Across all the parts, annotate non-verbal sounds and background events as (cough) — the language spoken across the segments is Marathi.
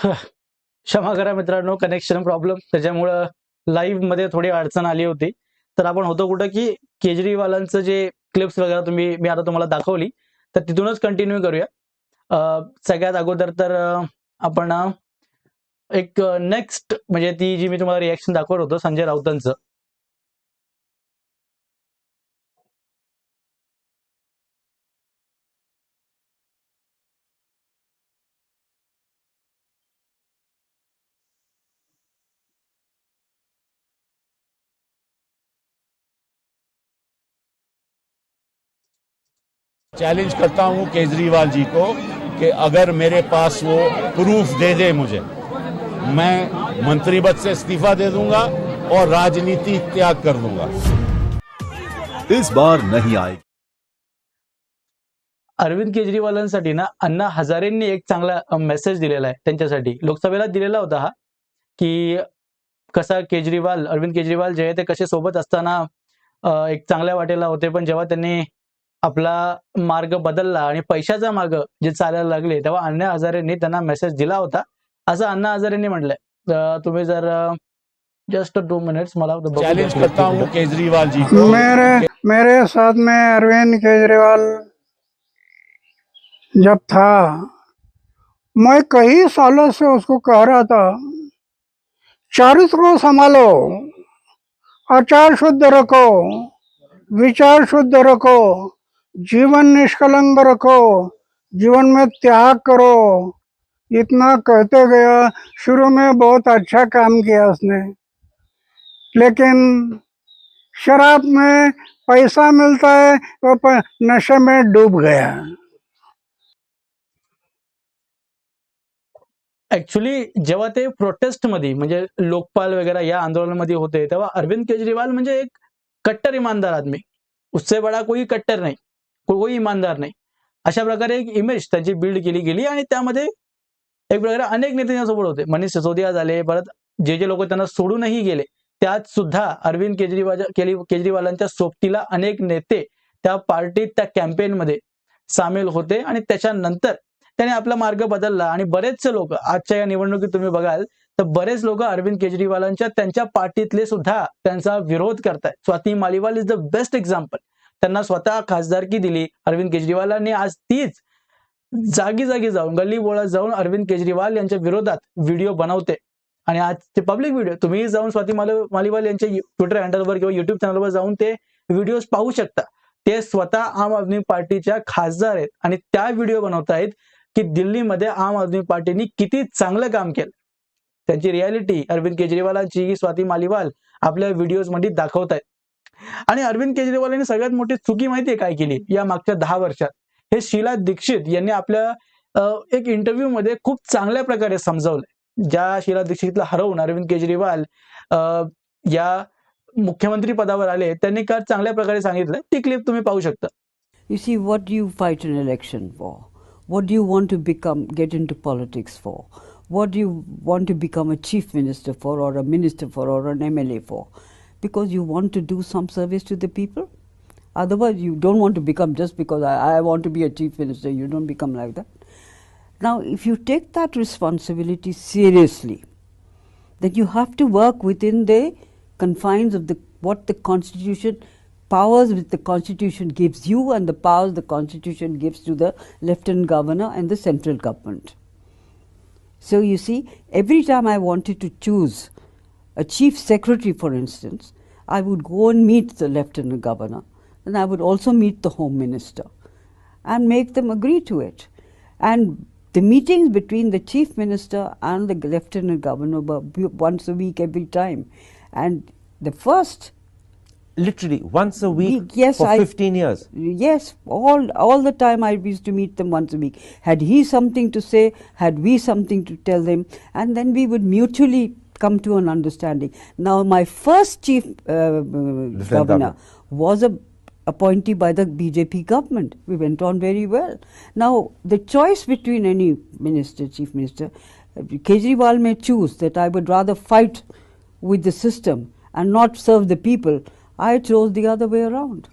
(laughs) क्षमा करा मित्रांनो कनेक्शन प्रॉब्लेम त्याच्यामुळं लाईव्हमध्ये थोडी अडचण आली होती. तर आपण होतो कुठं की केजरीवालांचं जे क्लिप्स वगैरे तुम्ही मी आता तुम्हाला दाखवली तर तिथूनच कंटिन्यू करूया. सगळ्यात अगोदर तर आपण एक नेक्स्ट म्हणजे ती जी मी तुम्हाला रिॲक्शन दाखवत होतो संजय राऊतांचं. चैलेंज करता हूँ केजरीवाल जी को कि अगर मेरे पास वो प्रूफ दे दे मुझे मैं मंत्री पद से इस्तीफा दे दूँगा और राजनीति त्याग कर दूँगा। इस बार नहीं आएगी अरविंद केजरीवालांसाठी ना अण्णा हजारेंनी एक चांगला मेसेज दिलेला आहे त्यांच्यासाठी. लोकसभेला दिलेला होता हा की कसा केजरीवाल अरविंद केजरीवाल जे आहे ते कसे सोबत असताना एक चांगल्या वाटेला होते पण जेव्हा त्यांनी आपला मार्ग बदलला आणि पैशाचा मार्ग जे चालायला लागले तेव्हा अण्णा हजारेंनी त्यांना मेसेज दिला होता. असं अण्णा हजारेंनी म्हटलंय. तुम्ही जर जस्ट टू मिनिट्स मला चैलेंज करता हूं. केजरीवाल जी को मेरे मेरे साथ में अरविंद केजरीवाल जब था मैं कई सालों से उसको कह रहा था चरित्र को संभालो आचार शुद्ध रखो विचार शुद्ध रखो जीवन निष्कलंग रखो, जीवन में त्याग करो। इतना कहते गया, शुरू में बहुत अच्छा काम किया उसने। लेकिन शराब में पैसा मिलता है, वो प- नशे में डूब गया। ऍक्च्युली जेव्हा ते प्रोटेस्ट मध्ये म्हणजे लोकपाल वगैरे या आंदोलनामध्ये होते, तेव्हा अरविंद केजरीवाल म्हणजे एक कट्टर इमानदार आदमी. उससे बडा कोई कट्टर नाही. को- कोई इमानदार नाही. अशा प्रकारे एक इमेज त्यांची बिल्ड केली गेली आणि त्यामध्ये एक प्रकारे अनेक नेते त्यांच्यासोबत होते. मनीष सिसोदिया झाले परत जे जे लोक त्यांना सोडूनही गेले त्यात सुद्धा अरविंद केजरीवाल केजरीवालांच्या सोबतीला अनेक नेते त्या पार्टीत त्या कॅम्पेनमध्ये सामील होते आणि त्याच्यानंतर त्याने आपला मार्ग बदलला आणि बरेचसे लोक आजच्या या निवडणुकीत तुम्ही बघाल तर बरेच लोक अरविंद केजरीवालांच्या त्यांच्या पार्टीतले सुद्धा त्यांचा विरोध करतायत. Swati Maliwal is the best example त्यांना स्वतः खासदारकी दिली. अरविंद केजरीवालांनी आज तीच जागी जागी जाऊन गल्ली बोळा जाऊन अरविंद केजरीवाल यांच्या विरोधात व्हिडिओ बनवते. आणि आज ते पब्लिक व्हिडिओ तुम्ही जाऊन स्वाती माल- मालिवाल यांच्या ट्विटर हँडलवर किंवा युट्यूब चॅनलवर जाऊन ते व्हिडिओज पाहू शकता. ते स्वतः आम आदमी पार्टीच्या खासदार आहेत आणि त्या व्हिडिओ बनवतायत की दिल्लीमध्ये आम आदमी पार्टीने किती चांगलं काम केलं. त्यांची रियालिटी अरविंद केजरीवालांची स्वाती मालिवाल आपल्या व्हिडिओजमध्ये दाखवत आहेत आणि अरविंद केजरीवाल यांनी सगळ्यात मोठी चुकी माहितीये काय केली या मागच्या दहा वर्षात हे शीला दीक्षित यांनी आपल्या एक इंटरव्ह्यू मध्ये खूप चांगल्या प्रकारे समजावलंय ज्या शीला दीक्षितला हरवून अरविंद केजरीवाल अं, या मुख्यमंत्री पदावर आले त्यांनी काल चांगल्या प्रकारे सांगितलंय ती क्लिप तुम्ही पाहू शकता you see what you fight the fight election for for? What do you want to become, get into politics for? What do you want to become a chief minister for, or a minister for, or an MLA for? Because you want to do some service to the people? Otherwise, you don't want to become just because I, I want to be a chief minister, you don't become like that. Now, if you take that responsibility seriously, then you have to work within the confines of the what the constitution powers which the constitution gives you and the powers the constitution gives to the lieutenant governor and the central government so you see every time i wanted to choose a chief secretary for instance i would go and meet the lieutenant governor and i would also meet the home minister and make them agree to it and the meetings between the chief minister and the lieutenant governor were once a week every time and the first Literally once a week Week, yes, for I- 15 years. Yes, all all the time I used to meet them once a week. Had he something to say, had we something to tell them, and then we would mutually come to an understanding. Now, my first chief uh, uh, governor governor. was a appointee by the BJP government. We went on very well. Now, the choice between any minister, chief minister, uh, Kejriwal may choose that I would rather fight with the system and not serve the people. I chose the other way around.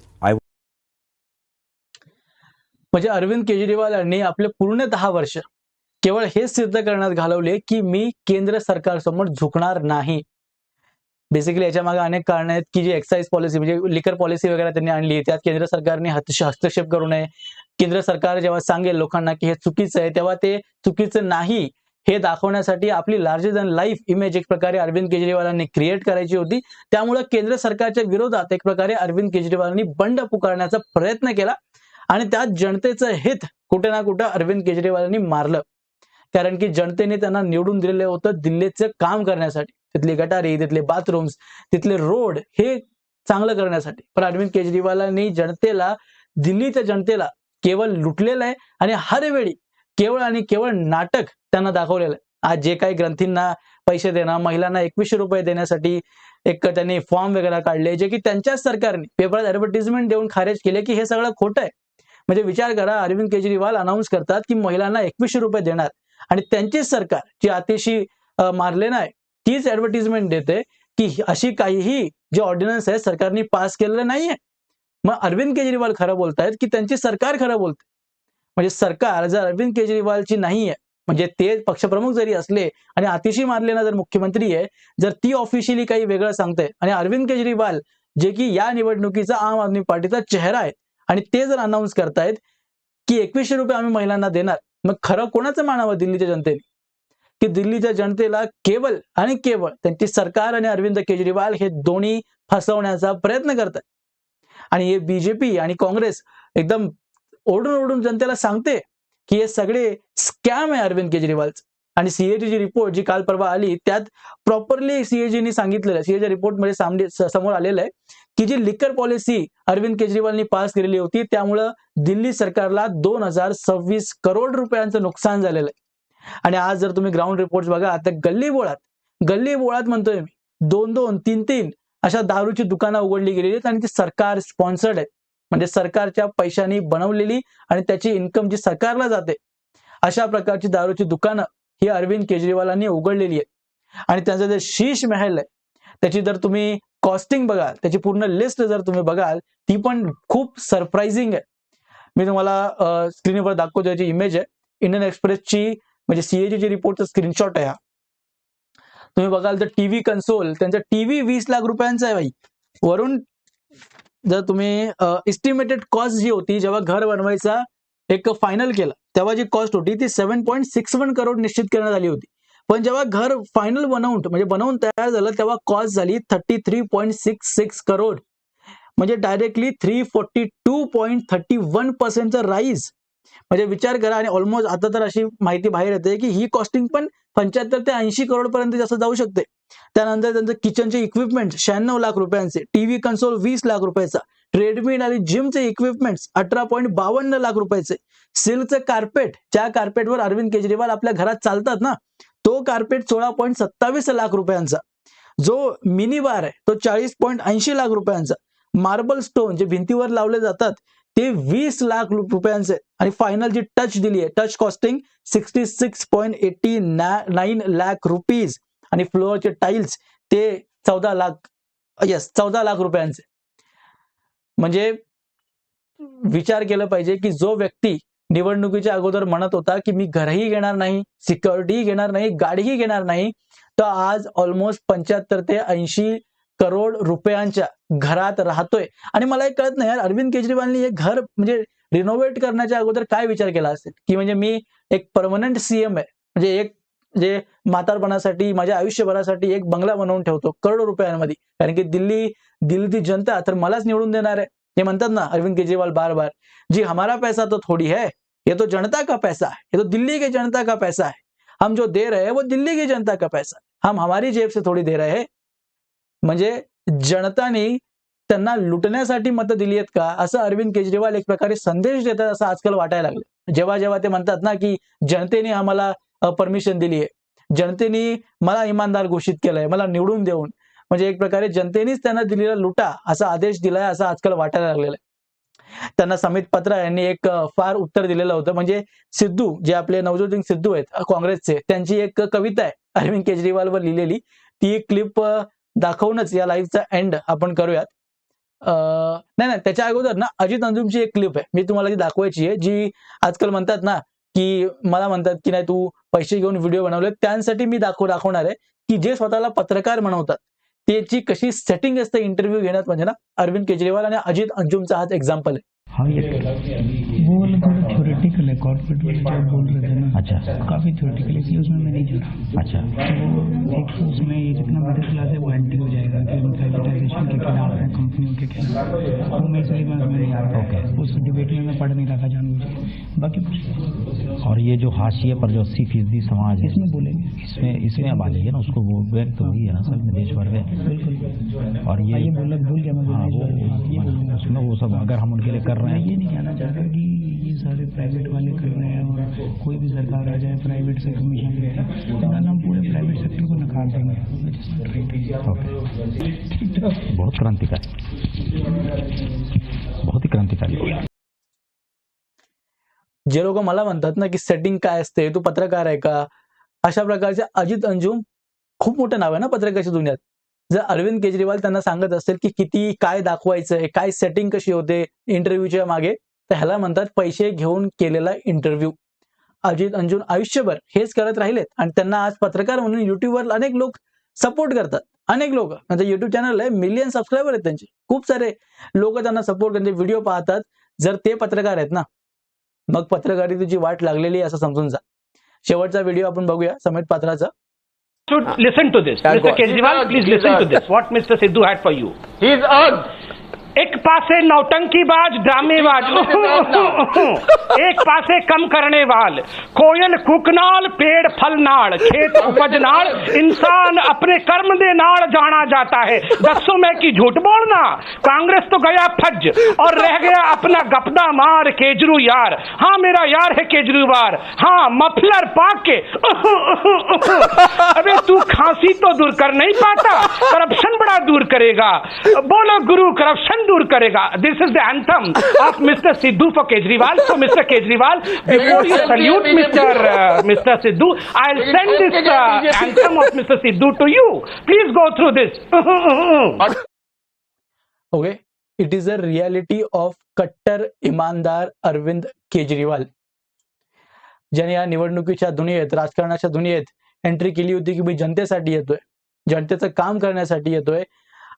म्हणजे अरविंद केजरीवाल यांनी आपले पूर्ण दहा वर्ष केवळ हेच सिद्ध करण्यात घालवले की मी केंद्र सरकारसमोर झुकणार नाही. बेसिकली याच्या मागे अनेक कारण आहेत की जी एक्साईज पॉलिसी म्हणजे लिकर पॉलिसी वगैरे त्यांनी आणली त्यात केंद्र सरकारने हस्तक्षेप करू नये. केंद्र सरकार जेव्हा सांगेल लोकांना की हे चुकीचं आहे तेव्हा ते चुकीचं नाही. हे दाखवण्यासाठी आपली लार्जर दॅन लाईफ इमेज एक प्रकारे अरविंद केजरीवालांनी क्रिएट करायची होती. त्यामुळे केंद्र सरकारच्या विरोधात एक प्रकारे अरविंद केजरीवालांनी बंड पुकारण्याचा प्रयत्न केला आणि त्यात जनतेचं हित कुठे ना कुठे अरविंद केजरीवालांनी मारलं. कारण की जनतेने त्यांना निवडून दिलेलं होतं दिल्लीचं काम करण्यासाठी. तिथली गटारी तिथले बाथरूम्स तिथले रोड हे चांगलं करण्यासाठी. पण अरविंद केजरीवालांनी जनतेला दिल्लीच्या जनतेला केवळ लुटलेलं आहे आणि हर वेळी केवळ आणि केवळ नाटक त्यांना दाखवलेलं आहे. आज जे काही ग्रंथींना पैसे देणं महिलांना एकवीसशे रुपये देण्यासाठी एक त्यांनी फॉर्म वगैरे काढले जे की त्यांच्याच सरकारने पेपरात ऍडव्हर्टिजमेंट देऊन खारेज केले की हे सगळं खोटं आहे. म्हणजे विचार करा अरविंद केजरीवाल अनाऊन्स करतात की महिलांना एकवीसशे रुपये देणार. आणि त्यांचीच सरकार जी अतिशी मारले नाही तीच ऍडव्हर्टिजमेंट देते की अशी काहीही जे ऑर्डिनन्स आहे सरकारने पास केलेलं नाहीये. मग अरविंद केजरीवाल खरं बोलतायत की त्यांची सरकार खरं बोलते. म्हणजे सरकार जर अरविंद केजरीवालची नाहीये म्हणजे ते पक्षप्रमुख जरी असले आणि आतिशी मारलेला जर मुख्यमंत्री आहे जर ती ऑफिशियली काही वेगळं सांगते आणि अरविंद केजरीवाल जे की या निवडणुकीचा आम आदमी पार्टीचा चेहरा आहे आणि ते जर अनाऊन्स करतायत की एकवीसशे रुपये आम्ही महिलांना देणार मग खरं कोणाचं मानावं दिल्लीच्या जनतेने? की दिल्लीच्या जनतेला केवळ आणि केवळ त्यांची सरकार आणि अरविंद केजरीवाल हे दोन्ही फसवण्याचा प्रयत्न करतात. आणि हे बीजेपी आणि काँग्रेस एकदम ओढून ओढून जनतेला सांगते की हे सगळे स्कॅम आहे अरविंद केजरीवालचं. आणि सीएजीची रिपोर्ट जी काल परवा आली त्यात प्रॉपरली सीएजीनी सांगितलेलं सीएच्या रिपोर्टमध्ये सामने- समोर आलेलं आहे की जी लिकर पॉलिसी अरविंद केजरीवालनी पास केलेली होती त्यामुळं दिल्ली सरकारला दोन हजार सव्वीस करोड रुपयांचं नुकसान झालेलं आहे. आणि आज जर तुम्ही ग्राउंड रिपोर्ट बघा तर गल्ली बोळात गल्ली बोळात म्हणतोय मी दोन दोन तीन तीन अशा दारूची दुकानं उघडली गेलेली आहेत आणि ती सरकार स्पॉन्सर्ड आहेत. म्हणजे सरकारच्या पैशांनी बनवलेली आणि त्याची इन्कम जी सरकारला जाते अशा प्रकारची दारूची दुकानं ही अरविंद केजरीवालांनी उघडलेली आहेत. आणि त्यांचं जे शीश महल आहे त्याची जर तुम्ही कॉस्टिंग बघाल त्याची पूर्ण लिस्ट जर तुम्ही बघाल ती पण खूप सरप्राइझिंग आहे. मी तुम्हाला स्क्रीनवर दाखवतो याची इमेज आहे. इंडियन एक्सप्रेसची म्हणजे सीएजीची रिपोर्टचा स्क्रीनशॉट आहे हा. तुम्ही बघाल तर टीव्ही कन्सोल त्यांचा टीव्ही वीस लाख रुपयांचा आहे भाई. वरून जर तुम्ही इस्टिमेटेड कॉस्ट जी होती जेव्हा घर बनवायचा एक फायनल केलं तेव्हा जी कॉस्ट होती ती seven point six one crore निश्चित करण्यात आली होती. पण जेव्हा घर फायनल बनवून म्हणजे बनवून तयार झालं तेव्हा कॉस्ट झाली thirty three point six six crore म्हणजे directly three forty two point thirty one पर्सेंटचा rise म्हणजे विचार करा आणि ऑलमोस्ट आता तर अशी माहिती बाहेर येते की ही कॉस्टिंग पण पंच्याहत्तर ते ऐंशी करोड पर्यंत जास्त जाऊ शकते. त्यानंतर त्यांचं किचनचे इक्विपमेंट शहाण्णव लाख रुपयांचे टीव्ही कन्सोल वीस लाख रुपयाचा ट्रेडमिल आणि जिमचे इक्विपमेंट अठरा पॉईंट बावन्न लाख रुपयाचे. सिल्कचं कार्पेट ज्या कार्पेटवर अरविंद केजरीवाल आपल्या घरात चालतात ना तो कार्पेट सोळा पॉईंट सत्तावीस लाख रुपयांचा. जो मिनी बार आहे तो चाळीस पॉईंट ऐंशी लाख रुपयांचा. मार्बल स्टोन जे भिंतीवर लावले जातात ते वीस लाख रुपयांचे. आणि फायनल जी टच दिली आहे touch costing sixty six point eighty nine lakh rupees आणि फ्लोअरचे टाईल्स ते चौदा लाख यस चौदा लाख रुपयांचे. म्हणजे विचार केलं पाहिजे की जो व्यक्ती निवडणुकीच्या अगोदर म्हणत होता की मी घरही घेणार नाही सिक्युरिटीही घेणार नाही गाडीही घेणार नाही. तर आज ऑलमोस्ट पंच्याहत्तर ते ऐंशी करोड रुपयांच्या घरात राहतोय. आणि मला एक कळत नाही यार अरविंद केजरीवालनी हे घर म्हणजे रिनोव्हेट करण्याच्या अगोदर काय विचार केला असेल? की म्हणजे मी एक परमनंट सीएम आहे. म्हणजे एक जे म्हातारपणासाठी माझ्या आयुष्यभरासाठी एक बंगला बनवून ठेवतो करोडो रुपयांमध्ये. कारण की दिल्ली दिल्लीची जनता तर मलाच निवडून देणार आहे. ते म्हणतात ना अरविंद केजरीवाल बार बार जी हमारा पैसा तो थोड़ी है ये तो जनता का पैसा है ये तो दिल्ली के जनता का पैसा है। हम जो दे रहे हैं वो दिल्ली की जनता का पैसा हम हमारी जेब से थोड़ी दे रहे है। म्हणजे जनताने त्यांना लुटण्यासाठी मतं दिली आहेत का? असं अरविंद केजरीवाल एक प्रकारे संदेश देतात असं आजकाल वाटायला लागलं. जेव्हा जेव्हा ते म्हणतात ना की जनतेने आम्हाला परमिशन दिली आहे जनतेने मला इमानदार घोषित केलंय मला निवडून देऊन. म्हणजे एक प्रकारे जनतेनेच त्यांना दिलेला लुटा असा आदेश दिलाय असं आजकाल वाटायला लागलेलं आहे. त्यांना समित पत्रा यांनी एक फार उत्तर दिलेलं होतं. म्हणजे सिद्धू जे आपले नवज्योत सिद्धू आहेत काँग्रेसचे त्यांची एक कविता आहे अरविंद केजरीवालवर लिहिलेली. ती एक क्लिप दाखवूनच या लाईव्हचा एंड आपण करूयात. अं, नाही नाही त्याच्या अगोदर ना अजित अंजुमची एक क्लिप आहे. मी तुम्हाला ती दाखवायची आहे जी आजकाल म्हणतात ना की मला म्हणतात की नाही तू पैसे घेऊन व्हिडिओ बनवले त्यांसाठी मी दाखव दाखवणार आहे की जे स्वतःला पत्रकार म्हणवतात त्याची कशी सेटिंग असते इंटरव्ह्यू घेण्यात? म्हणजे ना अरविंद केजरीवाल आणि अजित अंजुमचा हाच एक्झाम्पल आहे. कॉर्पोरेट वाले जो बोल रहे थे ना अच्छा। काफ़ी थ्योरेटिकल इसलिए उसमें मैं नहीं जा रहा अच्छा। तो एक तो उसमें ये जितना मिडिल क्लास है वो एंटी हो जाएगा कि हम प्राइवेटाइजेशन के खिलाफ हैं कंपनियों के खिलाफ वो मैं इसलिए मैं आ रहा ओके उस डिबेट में मैं पढ़ नहीं था जानबूझ के। बाकी और ये जो हाशिए पर जो अस्सी फ़ीसदी समाज है इसमें बोलेंगे। इसमें इसमें अब आ जाइए ना उसको वो बैंक तो वही है ना सर देश भर में। बिल्कुल। और ये ये बोला भूल गया मैं हाँ उसमें वो सब अगर हम उनके लिए कर रहे हैं। ये नहीं कहना चाहता कि ये सारे प्राइवेट वाले कर रहे हैं और कोई भी सरकार आ जाए प्राइवेट से कमीशन लेते हैं तो हम पूरे प्राइवेट सेक्टर को नकार देंगे। बहुत क्रांतिकारी। बहुत ही क्रांतिकारी। जे लोक मला म्हणतात ना की सेटिंग काय असते तू पत्रकार आहे का? अशा प्रकारचे अजित अंजुम खूप मोठं नाव आहे ना पत्रकाराच्या दुनियात. जर अरविंद केजरीवाल त्यांना सांगत असेल की किती काय दाखवायचंय काय सेटिंग कशी होते इंटरव्ह्यूच्या मागे तर ह्याला म्हणतात पैसे घेऊन केलेला इंटरव्ह्यू अजित अंजुम आयुष्यभर हेच करत राहिलेत आणि त्यांना आज पत्रकार म्हणून युट्यूबवर अनेक लोक सपोर्ट करतात अनेक लोक म्हणजे युट्यूब चॅनल आहे मिलियन सबस्क्रायबर आहेत त्यांचे खूप सारे लोक त्यांना सपोर्ट त्यांचे व्हिडिओ पाहतात जर ते पत्रकार आहेत ना मग पत्रकारितेची वाट लागलेली आहे असं समजून जा शेवटचा व्हिडिओ आपण बघूया समेत पात्राचा should listen to this. Mr. Kejriwal, please listen to this. What Mr. Sidhu had for you. He's earned. एक पासे नौटंकीबाज (laughs) ड्रामेबाज। एक पासे कम करने वाल। कोयल कुकनाल पेड़ फलनाड़ खेत उपजनाड़ इंसान अपने कर्म दे नाड़ जाना जाता है। दसो मैं की झूठ बोलना? कांग्रेस तो गया फज और रह गया अपना गपदा मार केजरू यार। हाँ मेरा यार है केजरीवाल हाँ मफलर पाक। के (laughs) अबे तू खांसी तो दूर कर नहीं पाता करप्शन बड़ा दूर करेगा। बोलो, गुरु करप्शन दूर करेगा। This is the anthem of Mister Sidhu for Kejriwal so Mister Kejriwal before you salute Mister Mister Sidhu I will send this anthem of Mister Sidhu to you please go through this okay it is a reality of कट्टर इमानदार अरविंद केजरीवाल ज्याने या निवडणुकीच्या दुनियेत राजकारणाच्या दुनियेत एंट्री केली होती की मी जनतेसाठी येतोय जनतेचं काम करण्यासाठी येतोय.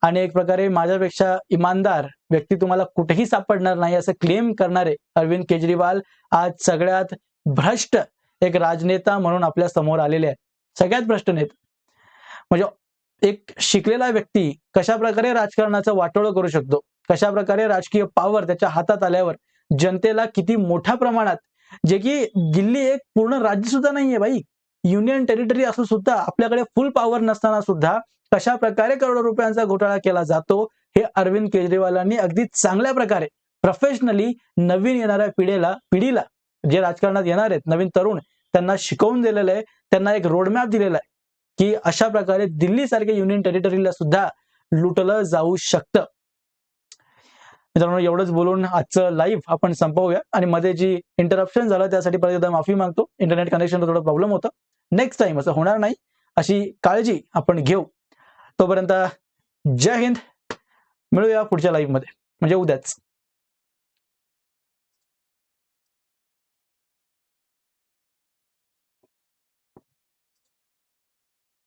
आणि एक प्रकारे माझ्यापेक्षा इमानदार व्यक्ती तुम्हाला कुठेही सापडणार नाही असं क्लेम करणारे अरविंद केजरीवाल आज सगळ्यात भ्रष्ट एक राजनेता म्हणून आपल्यासमोर आलेले आहेत. सगळ्यात भ्रष्ट नेता. म्हणजे एक शिकलेला व्यक्ती कशा प्रकारे राजकारणाचं वाटोळं करू शकतो? कशा प्रकारे राजकीय पॉवर त्याच्या हातात आल्यावर जनतेला किती मोठ्या प्रमाणात जे की दिल्ली एक पूर्ण राज्य सुद्धा नाहीये बाई. युनियन टेरिटरी असून सुद्धा आपल्याकडे फुल पॉवर नसताना सुद्धा कशा प्रकारे करोडो रुपयांचा घोटाळा केला जातो हे अरविंद केजरीवालांनी अगदी चांगल्या प्रकारे प्रोफेशनली नवीन येणाऱ्या पिढीला पिढीला जे राजकारणात येणार आहेत नवीन तरुण त्यांना शिकवून दिलेलं आहे त्यांना एक रोडमॅप दिलेला आहे की अशा प्रकारे दिल्ली सारख्या युनियन टेरिटरीला सुद्धा लुटलं जाऊ शकतं. मित्रांनो एवढंच बोलून आजचं लाईव्ह आपण संपवूया. आणि मध्ये जी इंटरप्शन झालं त्यासाठी परत एकदा माफी मागतो. इंटरनेट कनेक्शन थोडं प्रॉब्लेम होतं. नेक्स्ट टाइम असं होणार नाही. अशी काळजी आपण घेऊ. तोपर्यंत जय हिंद. मिळूया पुढच्या लाईफमध्ये म्हणजे उद्याच.